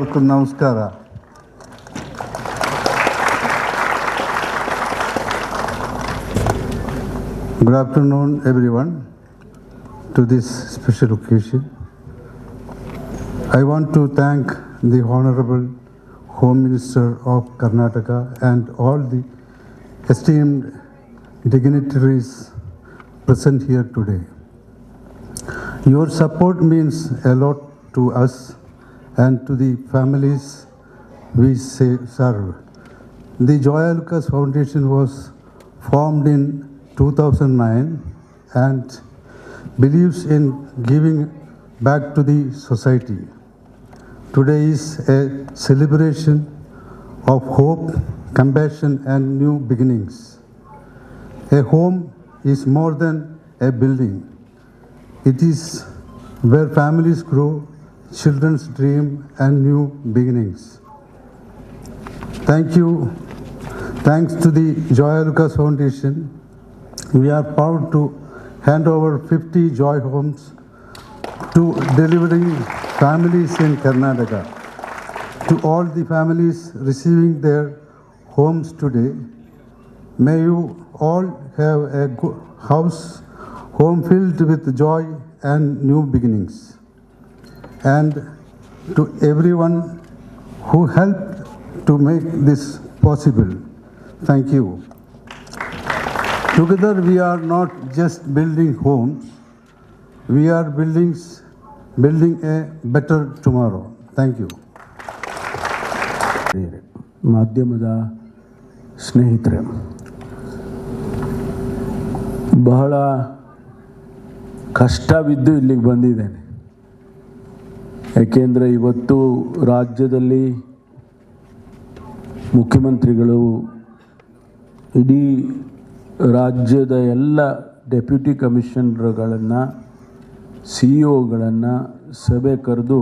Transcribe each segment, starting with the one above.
ಎಲ್ಲರಿಗೂ ನಮಸ್ಕಾರ Good afternoon, everyone, to this special occasion. I want to thank the Honorable Home Minister of Karnataka and all the esteemed dignitaries present here today. Your support means a lot to us and to the families we serve. The Joya Lucas Foundation was formed in 2009 and believes in giving back to the society. Today is a celebration of hope, compassion, and new beginnings. A home is more than a building. It is where families grow, children's dream, and new beginnings. Thank you. Thanks to the Joy Lucas Foundation, we are proud to hand over 50 Joy Homes to delivering families in Karnataka. To all the families receiving their homes today, may you all have a good house, home filled with joy and new beginnings. And to everyone who helped to make this possible, thank you. Together, we are not just building homes, we are buildings, building a better tomorrow. Thank you. ಹಿರಿಯರೇ, ಮಾಧ್ಯಮದ ಸ್ನೇಹಿತರೆ ಬಹಳ ಕಷ್ಟವಿದ್ದು ಇಲ್ಲಿಗೆ ಬಂದಿದ್ದೇನೆ ಯಾಕೆಂದರೆ ಇವತ್ತು ರಾಜ್ಯದಲ್ಲಿ ಮುಖ್ಯಮಂತ್ರಿಗಳು ಇಡೀ ರಾಜ್ಯದ ಎಲ್ಲ ಡೆಪ್ಯೂಟಿ ಕಮಿಷನರ್ಗಳನ್ನು ಸಿ ಒಗಳನ್ನು ಸಭೆ ಕರೆದು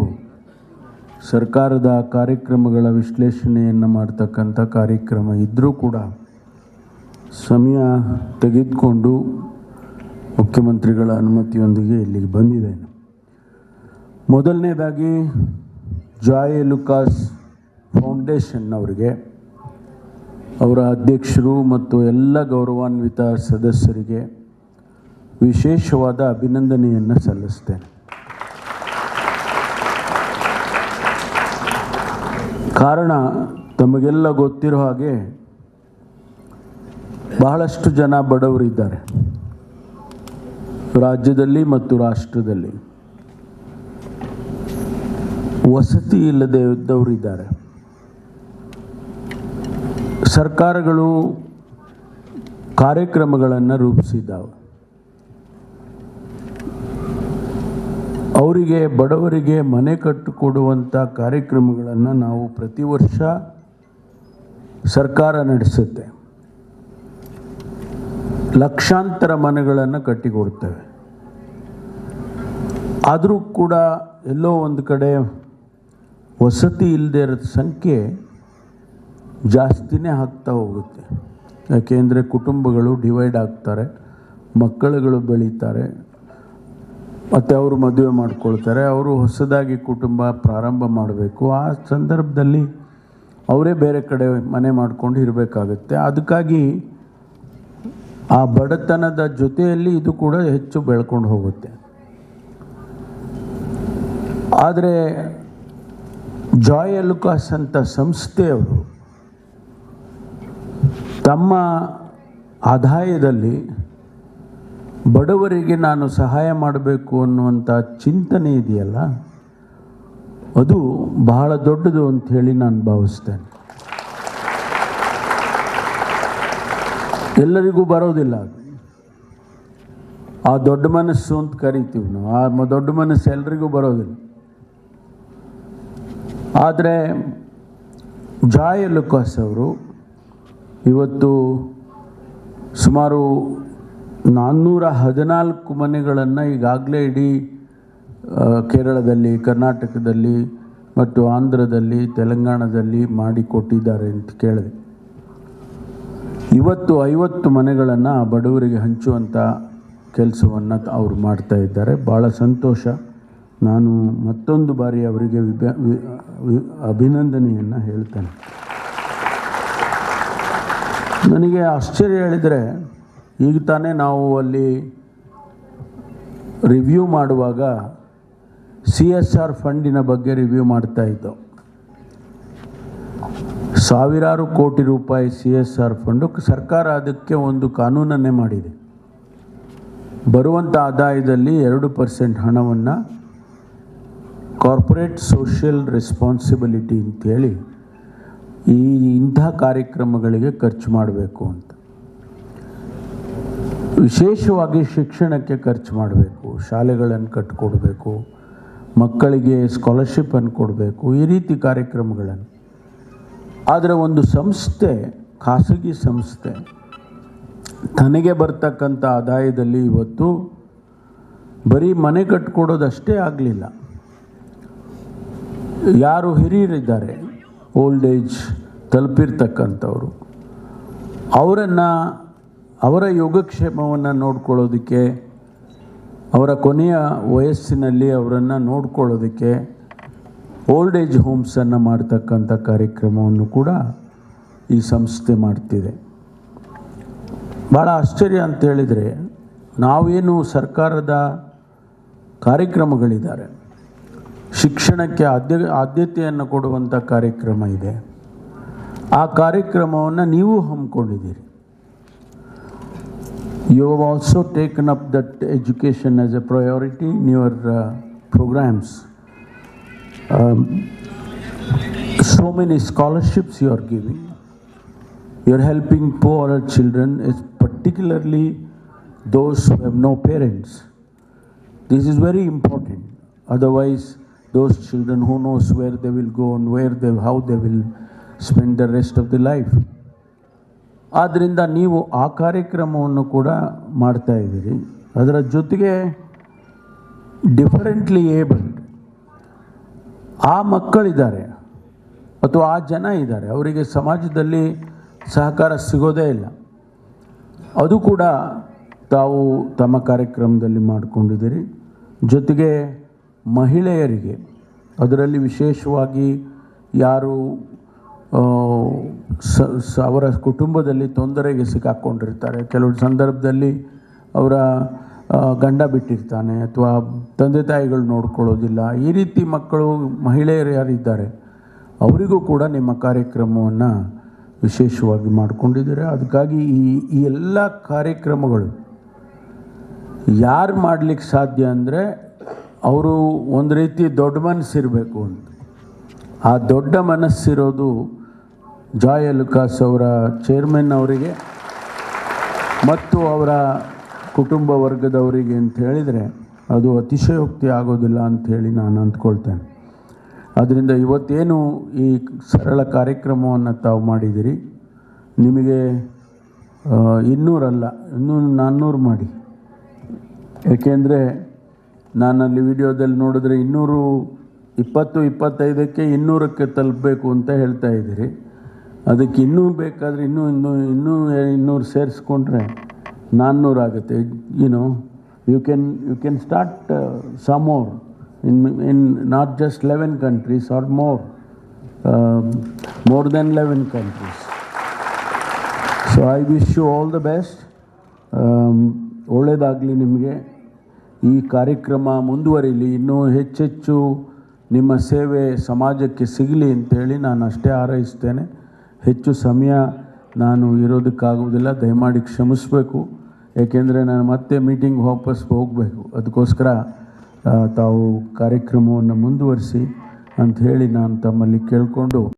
ಸರ್ಕಾರದ ಕಾರ್ಯಕ್ರಮಗಳ ವಿಶ್ಲೇಷಣೆಯನ್ನು ಮಾಡ್ತಕ್ಕಂಥ ಕಾರ್ಯಕ್ರಮ ಇದ್ದರೂ ಕೂಡ ಸಮಯ ತೆಗೆದುಕೊಂಡು ಮುಖ್ಯಮಂತ್ರಿಗಳ ಅನುಮತಿಯೊಂದಿಗೆ ಇಲ್ಲಿಗೆ ಬಂದಿದ್ದೇನೆ ಮೊದಲನೇದಾಗಿ ಜಾಯ್ ಲುಕಾಸ್ ಫೌಂಡೇಶನ್ ಅವರಿಗೆ, ಅವರ ಅಧ್ಯಕ್ಷರು ಮತ್ತು ಎಲ್ಲ ಗೌರವಾನ್ವಿತ ಸದಸ್ಯರಿಗೆ ವಿಶೇಷವಾದ ಅಭಿನಂದನೆಯನ್ನು ಸಲ್ಲಿಸ್ತೇನೆ. ಕಾರಣ ತಮಗೆಲ್ಲ ಗೊತ್ತಿರೋ ಹಾಗೆ ಬಹಳಷ್ಟು ಜನ ಬಡವರಿದ್ದಾರೆ. ರಾಜ್ಯದಲ್ಲಿ ಮತ್ತು ರಾಷ್ಟ್ರದಲ್ಲಿ. ವಸತಿ ಇಲ್ಲದೆ ಇದ್ದವರಿದ್ದಾರೆ. ಸರ್ಕಾರಗಳು ಕಾರ್ಯಕ್ರಮಗಳನ್ನು ರೂಪಿಸಿದ್ದಾವೆ. ಅವರಿಗೆ, ಬಡವರಿಗೆ ಮನೆ ಕಟ್ಟಿಕೊಡುವಂಥ ಕಾರ್ಯಕ್ರಮಗಳನ್ನು ನಾವು ಪ್ರತಿ ವರ್ಷ ಸರ್ಕಾರ ನಡೆಸುತ್ತೆ. ಲಕ್ಷಾಂತರ ಮನೆಗಳನ್ನು ಕಟ್ಟಿಕೊಡ್ತೇವೆ. ಆದರೂ ಕೂಡ ಎಲ್ಲೋ ಒಂದು ಕಡೆ ವಸತಿ ಇಲ್ಲದೇ ಇರೋ ಸಂಖ್ಯೆ ಜಾಸ್ತಿನೇ ಆಗ್ತಾ ಹೋಗುತ್ತೆ. ಯಾಕೆಂದರೆ ಕುಟುಂಬಗಳು ಡಿವೈಡ್ ಆಗ್ತಾರೆ, ಮಕ್ಕಳುಗಳು ಬೆಳೀತಾರೆ, ಮತ್ತು ಅವರು ಮದುವೆ ಮಾಡ್ಕೊಳ್ತಾರೆ, ಅವರು ಹೊಸದಾಗಿ ಕುಟುಂಬ ಪ್ರಾರಂಭ ಮಾಡಬೇಕು. ಆ ಸಂದರ್ಭದಲ್ಲಿ ಅವರೇ ಬೇರೆ ಕಡೆ ಮನೆ ಮಾಡಿಕೊಂಡು ಇರಬೇಕಾಗುತ್ತೆ. ಅದಕ್ಕಾಗಿ ಆ ಬಡತನದ ಜೊತೆಯಲ್ಲಿ ಇದು ಕೂಡ ಹೆಚ್ಚು ಬೆಳ್ಕೊಂಡು ಹೋಗುತ್ತೆ. ಆದರೆ ಜಾಯ್ ಲುಕಾಸ್ ಅಂತ ಸಂಸ್ಥೆಯವರು ತಮ್ಮ ಆದಾಯದಲ್ಲಿ ಬಡವರಿಗೆ ನಾನು ಸಹಾಯ ಮಾಡಬೇಕು ಅನ್ನುವಂಥ ಚಿಂತನೆ ಇದೆಯಲ್ಲ? ಅದು ಬಹಳ ದೊಡ್ಡದು ಅಂತ ಹೇಳಿ ನಾನು ಭಾವಿಸ್ತೇನೆ. ಎಲ್ಲರಿಗೂ ಬರೋದಿಲ್ಲ ಆ ದೊಡ್ಡ ಮನಸ್ಸು ಅಂತ ಕರಿತೀವಿ ನಾವು. ಆ ದೊಡ್ಡ ಮನಸ್ಸು ಎಲ್ರಿಗೂ ಬರೋದಿಲ್ಲ. ಆದರೆ ಜಾಯ ಲುಕಾಸ್ ಅವರು ಇವತ್ತು ಸುಮಾರು ನಾನ್ನೂರ ಹದಿನಾಲ್ಕು ಮನೆಗಳನ್ನು ಈಗಾಗಲೇ ಇಡೀ ಕೇರಳದಲ್ಲಿ, ಕರ್ನಾಟಕದಲ್ಲಿ ಮತ್ತು ಆಂಧ್ರದಲ್ಲಿ, ತೆಲಂಗಾಣದಲ್ಲಿ ಮಾಡಿಕೊಟ್ಟಿದ್ದಾರೆ ಅಂತ ಕೇಳಿದೆ. ಇವತ್ತು ಐವತ್ತು ಮನೆಗಳನ್ನು ಬಡವರಿಗೆ ಹಂಚುವಂಥ ಕೆಲಸವನ್ನು ಅವರು ಮಾಡ್ತಾ ಇದ್ದಾರೆ. ಭಾಳ ಸಂತೋಷ. ನಾನು ಮತ್ತೊಂದು ಬಾರಿ ಅವರಿಗೆ ಅಭಿನಂದನೆಯನ್ನು ಹೇಳ್ತೇನೆ. ನನಗೆ ಆಶ್ಚರ್ಯ ಹೇಳಿದರೆ, ಈಗ ತಾನೇ ನಾವು ಅಲ್ಲಿ ರಿವ್ಯೂ ಮಾಡುವಾಗ ಸಿ ಎಸ್ ಆರ್ ಫಂಡಿನ ಬಗ್ಗೆ ರಿವ್ಯೂ ಮಾಡ್ತಾ ಇದ್ದೋ. ಸಾವಿರಾರು ಕೋಟಿ ರೂಪಾಯಿ ಸಿ ಎಸ್ ಆರ್ ಫಂಡು ಸರ್ಕಾರ ಅದಕ್ಕೆ ಒಂದು ಕಾನೂನನ್ನೇ ಮಾಡಿದೆ. ಬರುವಂಥ ಆದಾಯದಲ್ಲಿ ಎರಡು ಪರ್ಸೆಂಟ್ ಹಣವನ್ನು ಕಾರ್ಪೊರೇಟ್ ಸೋಷಿಯಲ್ ರೆಸ್ಪಾನ್ಸಿಬಿಲಿಟಿ ಅಂತೇಳಿ ಈ ಇಂಥ ಕಾರ್ಯಕ್ರಮಗಳಿಗೆ ಖರ್ಚು ಮಾಡಬೇಕು ಅಂತ. ವಿಶೇಷವಾಗಿ ಶಿಕ್ಷಣಕ್ಕೆ ಖರ್ಚು ಮಾಡಬೇಕು ಶಾಲೆಗಳನ್ನು ಕಟ್ಟಿಕೊಡ್ಬೇಕು ಮಕ್ಕಳಿಗೆ ಸ್ಕಾಲರ್ಶಿಪ್ಪನ್ನು ಕೊಡಬೇಕು, ಈ ರೀತಿ ಕಾರ್ಯಕ್ರಮಗಳನ್ನು. ಆದರೆ ಒಂದು ಸಂಸ್ಥೆ, ಖಾಸಗಿ ಸಂಸ್ಥೆ, ತನಗೆ ಬರ್ತಕ್ಕಂಥ ಆದಾಯದಲ್ಲಿ ಇವತ್ತು ಬರೀ ಮನೆ ಕಟ್ಕೊಡೋದಷ್ಟೇ ಆಗಲಿಲ್ಲ. ಯಾರು ಹಿರಿಯರಿದ್ದಾರೆ ಓಲ್ಡ್ ಏಜ್ ತಲುಪಿರ್ತಕ್ಕಂಥವ್ರು. ಅವರನ್ನು, ಅವರ ಯೋಗಕ್ಷೇಮವನ್ನು ನೋಡ್ಕೊಳ್ಳೋದಕ್ಕೆ, ಅವರ ಕೊನೆಯ ವಯಸ್ಸಿನಲ್ಲಿ ಅವರನ್ನು ನೋಡ್ಕೊಳ್ಳೋದಕ್ಕೆ ಓಲ್ಡ್ ಏಜ್ ಹೋಮ್ಸನ್ನು ಮಾಡ್ತಕ್ಕಂಥ ಕಾರ್ಯಕ್ರಮವನ್ನು ಕೂಡ ಈ ಸಂಸ್ಥೆ ಮಾಡ್ತಿದೆ. ಭಾಳ ಆಶ್ಚರ್ಯ ಅಂತ ಹೇಳಿದರೆ, ನಾವೇನು ಸರ್ಕಾರದ ಕಾರ್ಯಕ್ರಮಗಳಿದ್ದಾರೆ. ಶಿಕ್ಷಣಕ್ಕೆ ಆದ್ಯ ಆದ್ಯತೆಯನ್ನು ಕೊಡುವಂಥ ಕಾರ್ಯಕ್ರಮ ಇದೆ ಆ ಕಾರ್ಯಕ್ರಮವನ್ನು ನೀವು ಹಮ್ಮಿಕೊಂಡಿದ್ದೀರಿ you have also taken up that education as a priority in your programmes so many scholarships you are giving. You are helping poorer children, is particularly those who have no parents. This is very important. Otherwise, those children who knows where they will go and where they, how they will spend the rest of the life. ಆದ್ದರಿಂದ ನೀವು ಆ ಕಾರ್ಯಕ್ರಮವನ್ನು ಕೂಡ ಮಾಡ್ತಾ ಇದ್ದೀರಿ. ಅದರ ಜೊತೆಗೆ differently abled ಆ ಮಕ್ಕಳಿದ್ದಾರೆ ಅಥವಾ ಆ ಜನ ಇದ್ದಾರೆ. ಅವರಿಗೆ ಸಮಾಜದಲ್ಲಿ ಸಹಕಾರ ಸಿಗೋದೇ ಇಲ್ಲ. ಅದು ಕೂಡ ತಾವು ತಮ್ಮ ಕಾರ್ಯಕ್ರಮದಲ್ಲಿ ಮಾಡಿಕೊಂಡಿದ್ದೀರಿ. ಜೊತೆಗೆ ಮಹಿಳೆಯರಿಗೆ, ಅದರಲ್ಲಿ ವಿಶೇಷವಾಗಿ ಯಾರು ಸ ಅವರ ಕುಟುಂಬದಲ್ಲಿ ತೊಂದರೆಗೆ ಸಿಕ್ಕಾಕ್ಕೊಂಡಿರ್ತಾರೆ ಕೆಲವು ಸಂದರ್ಭದಲ್ಲಿ ಅವರ ಗಂಡ ಬಿಟ್ಟಿರ್ತಾನೆ ಅಥವಾ ತಂದೆ ತಾಯಿಗಳು ನೋಡ್ಕೊಳ್ಳೋದಿಲ್ಲ. ಈ ರೀತಿ ಮಕ್ಕಳು, ಮಹಿಳೆಯರು ಯಾರಿದ್ದಾರೆ, ಅವರಿಗೂ ಕೂಡ ನಿಮ್ಮ ಕಾರ್ಯಕ್ರಮವನ್ನು ವಿಶೇಷವಾಗಿ ಮಾಡಿಕೊಂಡಿದ್ದಾರೆ. ಅದಕ್ಕಾಗಿ ಈ ಈ ಎಲ್ಲ ಕಾರ್ಯಕ್ರಮಗಳು ಯಾರು ಮಾಡಲಿಕ್ಕೆ ಸಾಧ್ಯ ಅಂದರೆ ಅವರು ಒಂದು ರೀತಿ ದೊಡ್ಡ ಮನಸ್ಸಿರಬೇಕು ಅಂತ. ಆ ದೊಡ್ಡ ಮನಸ್ಸಿರೋದು ಜಾಯ್ ಲುಕಾಸ್ ಅವರ ಚೇರ್ಮನ್ ಅವರಿಗೆ ಮತ್ತು ಅವರ ಕುಟುಂಬ ವರ್ಗದವರಿಗೆ ಅಂತ ಹೇಳಿದರೆ ಅದು ಅತಿಶಯೋಕ್ತಿ ಆಗೋದಿಲ್ಲ ಅಂಥೇಳಿ ನಾನು ಅಂದ್ಕೊಳ್ತೇನೆ. ಅದರಿಂದ ಇವತ್ತೇನು ಈ ಸರಳ ಕಾರ್ಯಕ್ರಮವನ್ನು ತಾವು ಮಾಡಿದಿರಿ? ನಿಮಗೆ ಇನ್ನೂರಲ್ಲ ಇನ್ನೂ ನಾನ್ನೂರು ಮಾಡಿ. ಏಕೆಂದರೆ ನಾನಲ್ಲಿ ವಿಡಿಯೋದಲ್ಲಿ ನೋಡಿದ್ರೆ ಇನ್ನೂರು ಇಪ್ಪತ್ತು ಇಪ್ಪತ್ತೈದಕ್ಕೆ ಇನ್ನೂರಕ್ಕೆ ತಲುಪಬೇಕು ಅಂತ ಹೇಳ್ತಾ ಇದ್ದೀರಿ. ಅದಕ್ಕೆ ಇನ್ನೂ ಬೇಕಾದರೆ ಇನ್ನೂ ಇನ್ನೂ ಇನ್ನೂ ಇನ್ನೂರು ಸೇರಿಸ್ಕೊಂಡ್ರೆ ನಾನ್ನೂರು ಆಗುತ್ತೆ. You know You can, you can start uh, some more. In, in not just 11 countries or more, um, more than 11 countries. So I wish you all the best ಒಳ್ಳೆಯದಾಗಲಿ ನಿಮಗೆ. ಈ ಕಾರ್ಯಕ್ರಮ ಮುಂದುವರಿಲಿ, ಇನ್ನೂ ಹೆಚ್ಚೆಚ್ಚು ನಿಮ್ಮ ಸೇವೆ ಸಮಾಜಕ್ಕೆ ಸಿಗಲಿ ಅಂತೇಳಿ ನಾನು ಅಷ್ಟೇ ಹಾರೈಸ್ತೇನೆ. ಹೆಚ್ಚು ಸಮಯ ನಾನು ಇರೋದಕ್ಕಾಗುವುದಿಲ್ಲ, ದಯಮಾಡಿ ಕ್ಷಮಿಸಬೇಕು. ಏಕೆಂದರೆ ನಾನು ಮತ್ತೆ ಮೀಟಿಂಗ್ ವಾಪಸ್ ಹೋಗಬೇಕು. ಅದಕ್ಕೋಸ್ಕರ ತಾವು ಕಾರ್ಯಕ್ರಮವನ್ನು ಮುಂದುವರಿಸಿ ಅಂತ ಹೇಳಿ ನಾನು ತಮ್ಮಲ್ಲಿ ಕೇಳಿಕೊಂಡು